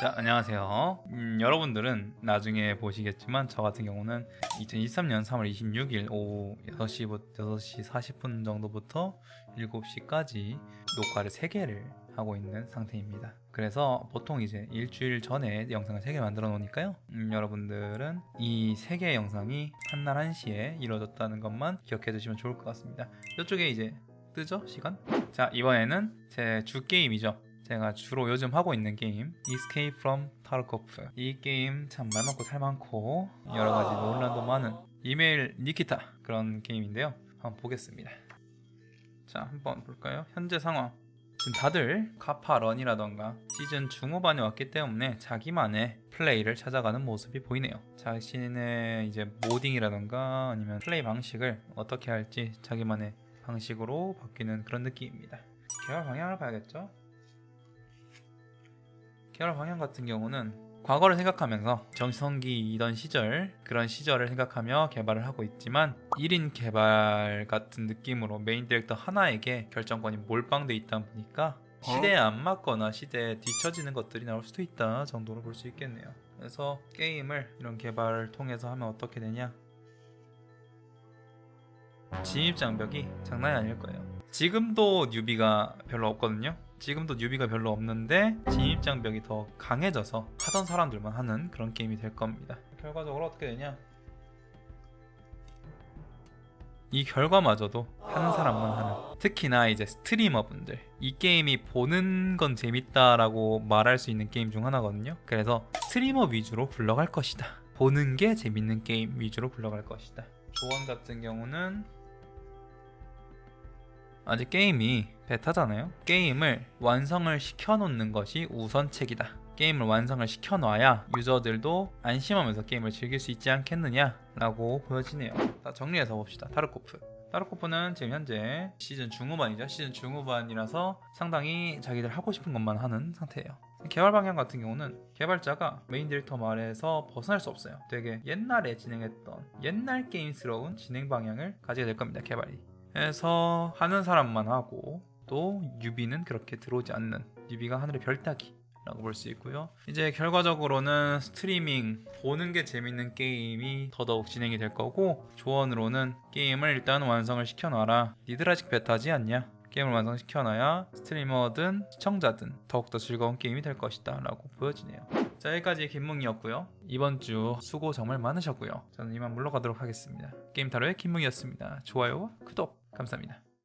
자 안녕하세요. 음, 여러분들은 나중에 보시겠지만 저 같은 경우는 2023년 3월 26일 오후 6시부터 6시 40분 정도부터 7시까지 녹화를 3개를 하고 있는 상태입니다. 그래서 보통 이제 일주일 전에 영상을 3개 만들어 놓으니까요. 음, 여러분들은 이 3개의 영상이 한날 1시에 이루어졌다는 것만 기억해 두시면 좋을 것 같습니다. 이쪽에 이제 뜨죠? 시간? 자 이번에는 제 주 게임이죠 제가 주로 요즘 하고 있는 게임 Escape from Tarkov. 이 게임 참 말 많고 탈 많고 여러 가지 논란도 많은 이메일 니키타 그런 게임인데요. 한번 보겠습니다. 자 한번 볼까요? 현재 상황. 지금 다들 카파런이라던가 시즌 중후반에 왔기 때문에 자기만의 플레이를 찾아가는 모습이 보이네요. 자신의 이제 모딩이라던가 아니면 플레이 방식을 어떻게 할지 자기만의 방식으로 바뀌는 그런 느낌입니다. 개발 방향을 봐야겠죠 개발 방향 같은 경우는 과거를 생각하면서 정성기이던 시절 그런 시절을 생각하며 개발을 하고 있지만 1인 개발 같은 느낌으로 메인 디렉터 하나에게 결정권이 몰빵돼 있다 보니까 시대에 안 맞거나 시대에 뒤처지는 것들이 나올 수도 있다 정도로 볼 수 있겠네요. 그래서 게임을 이런 개발을 통해서 하면 어떻게 되냐 진입 장벽이 장난이 아닐 거예요 지금도 뉴비가 별로 없거든요 지금도 뉴비가 별로 없는데 진입 장벽이 더 강해져서 하던 사람들만 하는 그런 게임이 될 겁니다. 결과적으로 어떻게 되냐? 이 결과마저도 하는 사람만 하는 특히나 이제 스트리머분들 이 게임이 보는 건 재밌다라고 말할 수 있는 게임 중 하나거든요. 그래서 스트리머 위주로 굴러갈 것이다. 보는 게 재밌는 게임 위주로 굴러갈 것이다. 조언 같은 경우는 아직 게임이 베타잖아요. 게임을 완성을 시켜놓는 것이 우선책이다. 게임을 완성을 시켜놔야 유저들도 안심하면서 게임을 즐길 수 있지 않겠느냐라고 보여지네요. 자, 정리해서 봅시다. 타르코프. 타르코프는 지금 현재 시즌 중후반이죠. 시즌 중후반이라서 상당히 자기들 하고 싶은 것만 하는 상태예요. 개발 방향 같은 경우는 개발자가 메인 디렉터 말에서 벗어날 수 없어요. 되게 옛날에 진행했던 옛날 게임스러운 진행 방향을 가지게 될 겁니다. 개발이. 해서 하는 사람만 하고 또 유비는 그렇게 들어오지 않는 유비가 하늘의 별 따기 라고 볼 수 있고요. 이제 결과적으로는 스트리밍 보는 게 재밌는 게임이 더더욱 진행이 될 거고 조언으로는 게임을 일단 완성을 시켜놔라. 니들 아직 베타지 않냐? 게임을 완성시켜놔야 스트리머든 시청자든 더욱더 즐거운 게임이 될 것이다 라고 보여지네요. 자 여기까지 김뭉이었고요. 이번 주 수고 정말 많으셨고요. 저는 이만 물러가도록 하겠습니다. 게임 타로의 김뭉이었습니다. 좋아요와 구독 감사합니다